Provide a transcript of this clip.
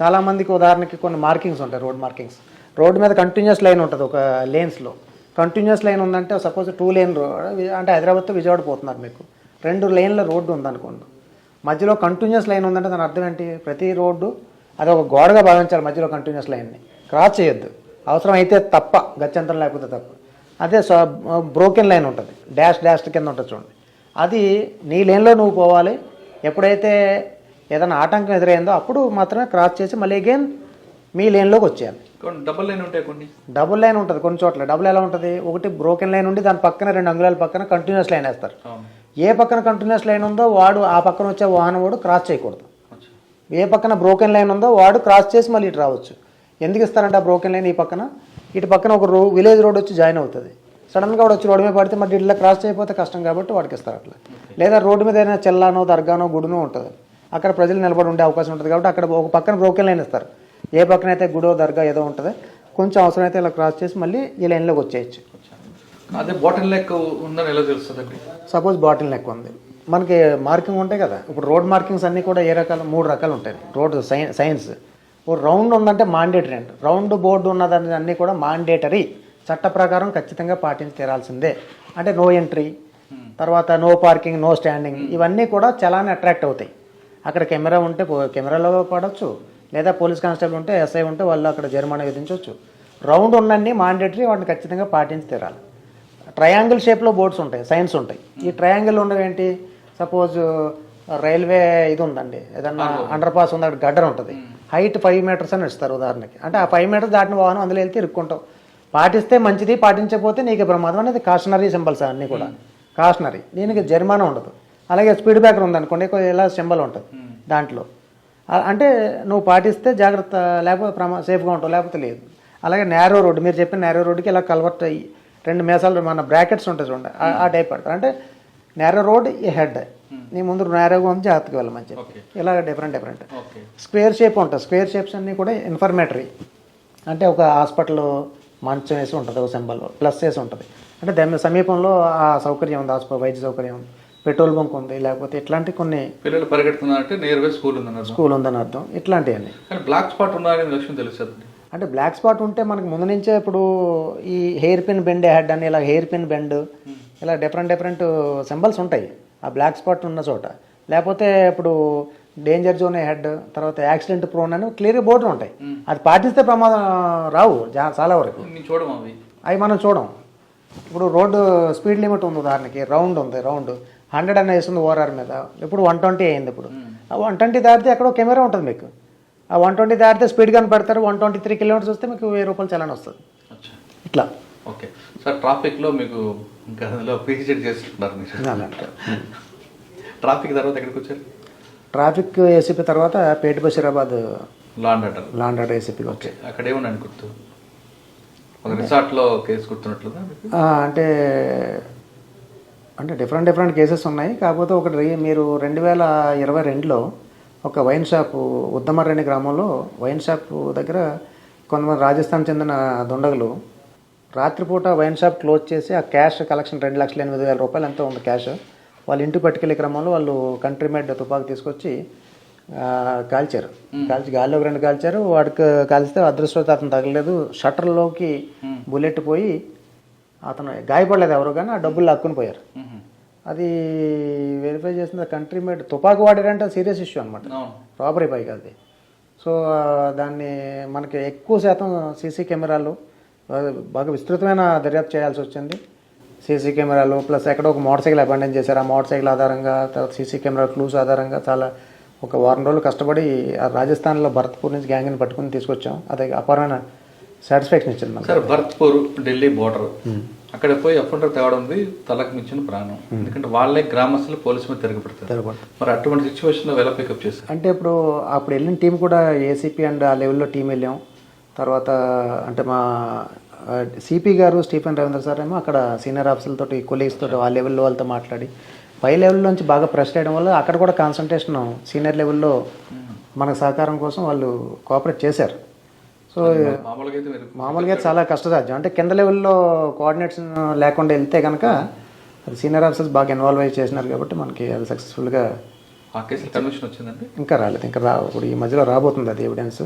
చాలామందికి ఉదాహరణకి కొన్ని మార్కింగ్స్ ఉంటాయి రోడ్ మార్కింగ్స్. రోడ్డు మీద కంటిన్యూస్ లైన్ ఉంటుంది ఒక లేన్స్లో కంటిన్యూస్ లైన్ ఉందంటే సపోజ్ టూ లేన్ అంటే హైదరాబాద్తో విజయవాడ పోతున్నారు మీకు. రెండు లేన్ల రోడ్డు ఉందనుకోండి. మధ్యలో కంటిన్యూస్ లైన్ ఉందంటే దాని అర్థం ఏంటి? ప్రతి రోడ్డు అది ఒక గోడగా భావించాలి మధ్యలో కంటిన్యూస్ లైన్ని క్రాస్ చేయొద్దు. అవసరం అయితే తప్ప గత్యంతరం లేకపోతే తప్ప. అదే బ్రోకెన్ లైన్ ఉంటుంది. డాష్ డాష్ కింద ఉంటుంది చూడండి. అది నీ లేన్లో నువ్వు పోవాలి. ఎప్పుడైతే ఏదైనా ఆటంకం ఎదురైందో అప్పుడు మాత్రమే క్రాస్ చేసి మళ్ళీ అగైన్ మీ లేన్లోకి వచ్చేయాలి. డబుల్ లైన్ ఉంటాయి కొన్ని. డబుల్ లైన్ ఉంటుంది కొన్ని చోట్ల. డబుల్ ఎలా ఉంటుంది? ఒకటి బ్రోకెన్ లైన్ ఉండి దాని పక్కన రెండు అంగుళాల పక్కన కంటిన్యూస్ లైన్ వేస్తారు. ఏ పక్కన కంటిన్యూస్ లైన్ ఉందో వాడు ఆ పక్కన వచ్చే వాహనం వాడు క్రాస్ చేయకూడదు. ఏ పక్కన బ్రోకెన్ లైన్ ఉందో వాడు క్రాస్ చేసి మళ్ళీ ఇటు రావచ్చు. ఎందుకు ఇస్తారంటే ఆ బ్రోకెన్ లైన్ ఈ పక్కన? ఇటు పక్కన ఒక రో విలేజ్ రోడ్ వచ్చి జాయిన్ అవుతుంది. సడన్గా వాడు వచ్చి రోడ్డు మీద పడితే మరి ఇట్లా క్రాస్ చేయకపోతే కష్టం కాబట్టి వాడికి ఇస్తారు అట్లా. లేదా రోడ్డు మీద ఏదైనా చెల్లానో దర్గానో గుడినో ఉంటుంది. అక్కడ ప్రజలు నిలబడి ఉండే అవకాశం ఉంటుంది కాబట్టి అక్కడ ఒక పక్కన బ్రోకెన్ లైన్ ఇస్తారు. ఏ పక్కన అయితే గుడో దర్గా ఏదో ఉంటుంది కొంచెం అవసరమైతే ఇలా క్రాస్ చేసి మళ్ళీ ఈ లైన్లోకి వచ్చేయచ్చు. అదే బాటిల్ లెక్క ఉందని ఎలా తెలుస్తుందండి సపోజ్ బాటిల్ నెక్ ఉంది. మనకి మార్కింగ్ ఉంటాయి కదా. ఇప్పుడు రోడ్ మార్కింగ్స్ అన్నీ కూడా ఏ రకాలు మూడు రకాలు ఉంటాయి. రోడ్ సైన్స్ ఓ రౌండ్ ఉందంటే మాండేటరీ అంట రౌండ్ బోర్డు ఉన్నదాన్ని అన్నీ కూడా మాండేటరీ చట్ట ప్రకారం ఖచ్చితంగా పాటించి తీరాల్సిందే. అంటే నో ఎంట్రీ తర్వాత నో పార్కింగ్ నో స్టాండింగ్ ఇవన్నీ కూడా చలాన్ని అట్రాక్ట్ అవుతాయి. అక్కడ కెమెరా ఉంటే పో- కెమెరాలో పడవచ్చు లేదా పోలీస్ కానిస్టేబుల్ ఉంటే ఎస్ఐ ఉంటే వాళ్ళు అక్కడ జరిమానా విధించవచ్చు రౌండ్ ఉన్నన్ని మాండేటరీ వాటిని ఖచ్చితంగా పాటించి తీరాలి. ట్రయాంగిల్ షేప్లో బోర్డ్స్ ఉంటాయి సైన్స్ ఉంటాయి. ఈ ట్రయాంగిల్ ఉన్నవి ఏంటి? సపోజ్ రైల్వే ఇది ఉందండి. ఏదన్నా అండర్ పాస్. ఉంది? అక్కడ గడ్డర్ ఉంటుంది. హైట్ ఫైవ్ మీటర్స్ అని ఇస్తారు ఉదాహరణకి. అంటే ఆ ఫైవ్ మీటర్స్ దాటిన వాహనం అందులో వెళ్తే ఇరుక్కుంటాం. పాటిస్తే మంచిది పాటించకపోతే నీకు ప్రమాదం అనేది కాషనరీ సింబల్స్ అన్నీ కూడా. కాషనరీ దీనికి జరిమానా ఉండదు. అలాగే స్పీడ్ బ్రేకర్ ఉందనుకోండి ఇలా సింబల్ ఉంటుంది దాంట్లో. అంటే నువ్వు పాటిస్తే జాగ్రత్త లేకపోతే ప్రమా సేఫ్గా ఉంటావు లేకపోతే లేదు. అలాగే నేరో రోడ్డు మీరు చెప్పిన నేరో రోడ్డుకి ఇలా కల్వర్ట్ అయ్యి రెండు మేసాలు మన బ్రాకెట్స్ ఉంటాయి చూడండి ఆ- టైప్ పడతారు. అంటే నేరో రోడ్ ఈ హెడ్. నీ ముందు నేరోగా ఉంది జాగ్రత్తగా వెళ్ళమని చెప్పి. ఇలా డిఫరెంట్ డిఫరెంట్ స్క్వేర్ షేప్ ఉంటుంది. స్క్వేర్ షేప్స్ అన్నీ కూడా ఇన్ఫర్మేటరీ. అంటే ఒక హాస్పిటల్ మంచం వేసి ఉంటుంది ఒక సింబల్. ప్లస్ వేసి ఉంటుంది. అంటే దాని సమీపంలో ఆ సౌకర్యం ఉంది హాస్పిటల్ వైద్య సౌకర్యం ఉంది. పెట్రోల్ బంక్ ఉంది లేకపోతే ఇట్లాంటి కొన్ని పిల్లలు పరిగెడుతున్నారంటే నియర్ బై స్కూల్ ఉందని అర్థం స్కూల్ ఉందని అర్థం. ఇట్లాంటివన్నీ. కానీ బ్లాక్ స్పాట్ ఉన్నది లక్ష్యం తెలుస్తుంది అంటే బ్లాక్ స్పాట్ ఉంటే మనకు ముందు నుంచే ఇప్పుడు ఈ హెయిర్ పిన్ బెండ్ హెడ్ అని ఇలా హెయిర్ పిన్ బెండ్ ఇలా డిఫరెంట్ డిఫరెంట్ సింబల్స్ ఉంటాయి. ఆ బ్లాక్ స్పాట్ ఉన్న చోట. లేకపోతే ఇప్పుడు డేంజర్ జోన్ హెడ్ తర్వాత యాక్సిడెంట్ ప్రోన్ అని క్లియర్ బోర్డు ఉంటాయి. అది పాటిస్తే ప్రమాదం రావు చాలా వరకు. చూడము అవి. మనం చూడం. ఇప్పుడు రోడ్డు స్పీడ్ లిమిట్ ఉంది ఉదాహరణకి రౌండ్ ఉంది రౌండ్ హండ్రెడ్ అని వేస్తుంది ఓఆర్ఆర్ మీద. ఇప్పుడు వన్ ట్వంటీ అయింది ఇప్పుడు. ఆ వన్ ట్వంటీ దాటితే ఎక్కడో కెమెరా ఉంటుంది మీకు. ఆ వన్ ట్వంటీ దాటితే స్పీడ్ కని పెడతారు వన్ ట్వంటీ త్రీ కిలోమీటర్స్ వస్తే మీకు వెయ్యి రూపాయలు చలాన్ వస్తుంది. ఇట్లా. ఓకే. సార్ ట్రాఫిక్లో మీకు ఇంకా అందులో పీహెచ్డీ చేస్తున్నారు మీరు. అలాంటి ట్రాఫిక్ తర్వాత ఎక్కడికి వచ్చారు? ట్రాఫిక్ ఏసీపీ తర్వాత Pet Basheerabad law and order. Law and order ఏసీపీకి వచ్చాయి అక్కడ గుర్తు? ఒక రిసార్ట్లో కేసు గుర్తున్నట్లుగా అంటే అంటే డిఫరెంట్ డిఫరెంట్ కేసెస్ ఉన్నాయి. కాకపోతే ఒకటి మీరు రెండు వేల ఇరవై రెండులో ఒక వైన్ షాపు ఉద్దమరణి గ్రామంలో వైన్ షాప్ దగ్గర కొంతమంది రాజస్థాన్ చెందిన దుండగులు రాత్రిపూట వైన్ షాప్ క్లోజ్ చేసి ఆ క్యాష్ కలెక్షన్ రెండు లక్షల ఎనిమిది వేల రూపాయలు ఎంతో ఉంది క్యాష్. వాళ్ళ ఇంటికి పట్టుకెళ్ళే క్రమంలో వాళ్ళు కంట్రీ మేడ్ తుపాకు తీసుకొచ్చి కాల్చారు. కాల్చి గాల్లోకి రెండు కాల్చారు. వాడికి కాల్స్తే అదృష్టం అతను తగలేదు షట్టర్లోకి బుల్లెట్ పోయి అతను గాయపడలేదు ఎవరు కానీ ఆ డబ్బులు లాక్కుని పోయారు. అది వెరిఫై చేసిన కంట్రీ మేడ్ తుపాకు వాడారంటే సీరియస్ ఇష్యూ అనమాట రాబరీ పైకి అది. సో దాన్ని మనకి ఎక్కువ శాతం సీసీ కెమెరాలు బాగా విస్తృతమైన దర్యాప్తు చేయాల్సి వచ్చింది. సీసీ కెమెరాలు ప్లస్ ఎక్కడో ఒక మోటార్ సైకిల్ అబాండన్ చేశారు. ఆ మోటార్ సైకిల్ ఆధారంగా తర్వాత సీసీ కెమెరా క్లూస్ ఆధారంగా చాలా ఒక వారం రోజులు కష్టపడి ఆ రాజస్థాన్లో భరత్పూర్ నుంచి గ్యాంగ్ని పట్టుకుని తీసుకొచ్చాం. అది అపారమైన సాటిస్ఫాక్షన్ ఇచ్చింది మనకు సార్ భరత్పూర్ ఢిల్లీ బోర్డర్ అక్కడ పోయి తేవడం ఉంది తలకు మించిన ప్రాణం. ఎందుకంటే వాళ్ళే గ్రామస్తులు పోలీసు మీద తిరగబడతారు. తిరగబడతారు. మరి అటువంటి సిచ్యువేషన్లో ఎలా పికప్ చేశారు? అంటే ఇప్పుడు అప్పుడు వెళ్ళిన టీం కూడా ఏసీపీ అండ్ ఆ లెవెల్లో టీం వెళ్ళాం. తర్వాత అంటే మా సిపి గారు స్టీఫెన్ రవీంద్ర సార్ ఏమో అక్కడ సీనియర్ ఆఫీసర్లతో కొలీగ్స్ తోటి ఆ లెవెల్లో వాళ్ళతో మాట్లాడి పై లెవెల్ నుంచి బాగా ప్రెస్ చేయడం వల్ల అక్కడ కూడా కాన్సన్ట్రేషన్ సీనియర్ లెవెల్లో మనకు సహకారం కోసం వాళ్ళు కోఆపరేట్ చేశారు. సో మామూలుగా చాలా కష్టసాధ్యం. అంటే కింద లెవెల్లో కోఆర్డినేట్స్ లేకుండా వెళ్తే కనుక అది సీనియర్ ఆఫీసర్స్ బాగా ఇన్వాల్వ్ అయ్యి చేసినారు కాబట్టి మనకి అది సక్సెస్ఫుల్గా ఇంకా రాలేదు. ఇంకా రా ఇప్పుడు ఈ మధ్యలో రాబోతుంది అది ఎవిడెన్స్